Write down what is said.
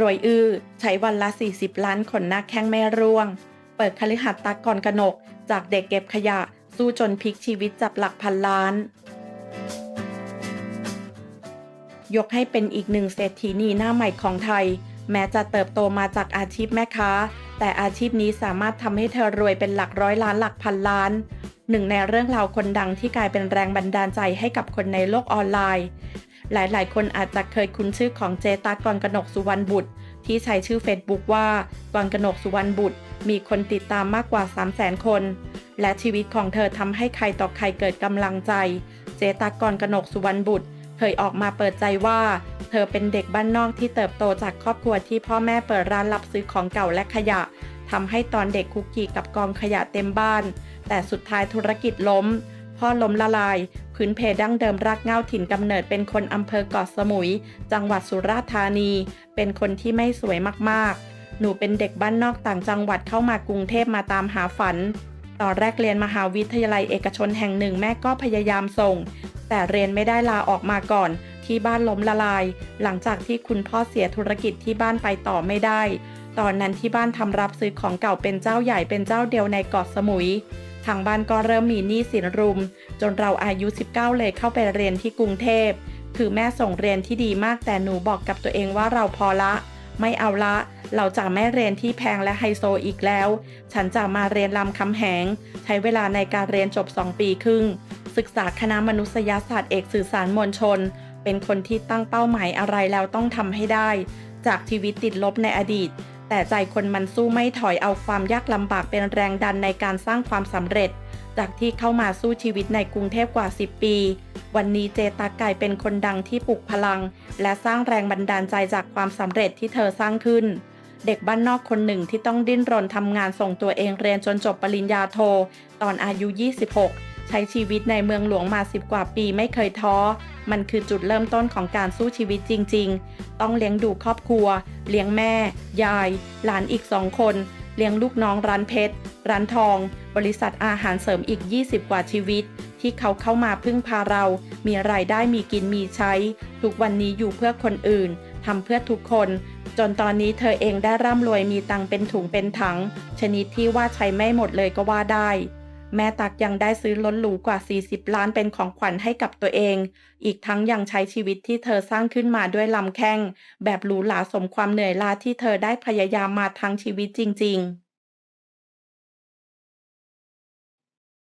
รวยอื้อใช้วันละ 40 ล้านขนหน้าแข้งไม่ร่วง เปิดคฤหัสถ์ตากรกนก จากเด็กเก็บขยะ สู้จนพลิกชีวิตจับหลักพันล้าน ยกให้เป็นอีกหนึ่งเศรษฐีนีหน้าใหม่ของไทย แม้จะเติบโตมาจากอาชีพแม่ค้า แต่อาชีพนี้สามารถทำให้เธอรวยเป็นหลักร้อยล้านหลักพันล้าน หนึ่งในเรื่องราวคนดังที่กลายเป็นแรงบันดาลใจให้กับคนในโลกออนไลน์ หลายๆ คนอาจจะเคยคุ้นชื่อของเจตากรกนกสุวรรณบุตร ที่ใช้ชื่อเฟซบุ๊กว่ากรกนกสุวรรณบุตร มีคนติดตามมากกว่า 3 0 0 0 0 0 คน และชีวิตของเธอทำให้ใครต่อใครเกิดกำลังใจ เจตากรกนกสุวรรณบุตรเคยออกมาเปิดใจว่า เธอเป็นเด็กบ้านนอกที่เติบโตจากครอบครัวที่พ่อแม่เปิดร้านรับซื้อของเก่าและขยะทำให้ตอนเด็กคุกกี้กับกองขยะเต็มบ้าน แต่สุดท้ายธุรกิจล้ม พ่อล้มละลาย พื้นเพดั้งเดิมรากเง้าถิ่นกำเนิดเป็นคนอำเภอเกาะสมุย จังหวัดสุราษฎร์ธานี เป็นคนที่ไม่สวยมากๆ หนูเป็นเด็กบ้านนอกต่างจังหวัดเข้ามากรุงเทพมาตามหาฝัน ตอนแรกเรียนมหาวิทยาลัยเอกชนแห่งหนึ่งแม่ก็พยายามส่ง แต่เรียนไม่ได้ลาออกมาก่อนที่บ้านล้มละลาย หลังจากที่คุณพ่อเสียธุรกิจที่บ้านไปต่อไม่ได้ ตอนนั้นที่บ้านทำรับซื้อของเก่าเป็นเจ้าใหญ่เป็นเจ้าเดียวในเกาะสมุย ทางบ้านก็เริ่มมีหนี้สินรุม จนเราอายุ 19 เลยเข้าไปเรียนที่กรุงเทพ คือแม่ส่งเรียนที่ดีมากแต่หนูบอกกับตัวเองว่าเราพอละ ไม่เอาละ เราจะไม่เรียนที่แพงและไฮโซอีกแล้ว ฉันจะมาเรียนลำคำแหง ใช้เวลาในการเรียนจบ 2 ปีครึ่ง ศึกษาคณะมนุษยศาสตร์เอกสื่อสารมวลชน เป็นคนที่ตั้งเป้าหมายอะไรแล้วต้องทำให้ได้ จากชีวิตติดลบในอดีต แต่ใจคนมันสู้ไม่ถอยเอาความยากลำบากเป็นแรงดันในการสร้างความสำเร็จ จากที่เข้ามาสู้ชีวิตในกรุงเทพกว่า 10 ปี วันนี้เจตากายเป็นคนดังที่ปลุกพลัง และสร้างแรงบันดาลใจจากความสำเร็จที่เธอสร้างขึ้น เด็กบ้านนอกคนหนึ่งที่ต้องดิ้นรนทำงานส่งตัวเองเรียนจนจบปริญญาโท ตอนอายุ 26 ใช้ชีวิตในเมืองหลวงมา 10 กว่าปีไม่เคยท้อ มันคือจุดเริ่มต้นของการสู้ชีวิตจริง ๆ ต้องเลี้ยงดูครอบครัว เลี้ยงแม่ ยาย หลานอีกสองคน เลี้ยงลูกน้องร้านเพชร ร้านทอง บริษัทอาหารเสริมอีก 20 กว่าชีวิต ที่เขาเข้ามาพึ่งพาเรา มีรายได้มีกินมีใช้ ทุกวันนี้อยู่เพื่อคนอื่นทำเพื่อทุกคน จนตอนนี้เธอเองได้ร่ำรวยมีตังเป็นถุงเป็นถัง ชนิดที่ว่าใช้ไม่หมดเลยก็ว่าได้ แม่ตักยังได้ซื้อลรถหรูกว่า 40 ล้านเป็นของขวัญให้กับตัวเอง อีกทั้งยังใช้ชีวิตที่เธอสร้างขึ้นมาด้วยลำแข้ง แบบหรูหราสมความเหนื่อยล้าที่เธอได้พยายามมาทั้งชีวิตจริง ๆ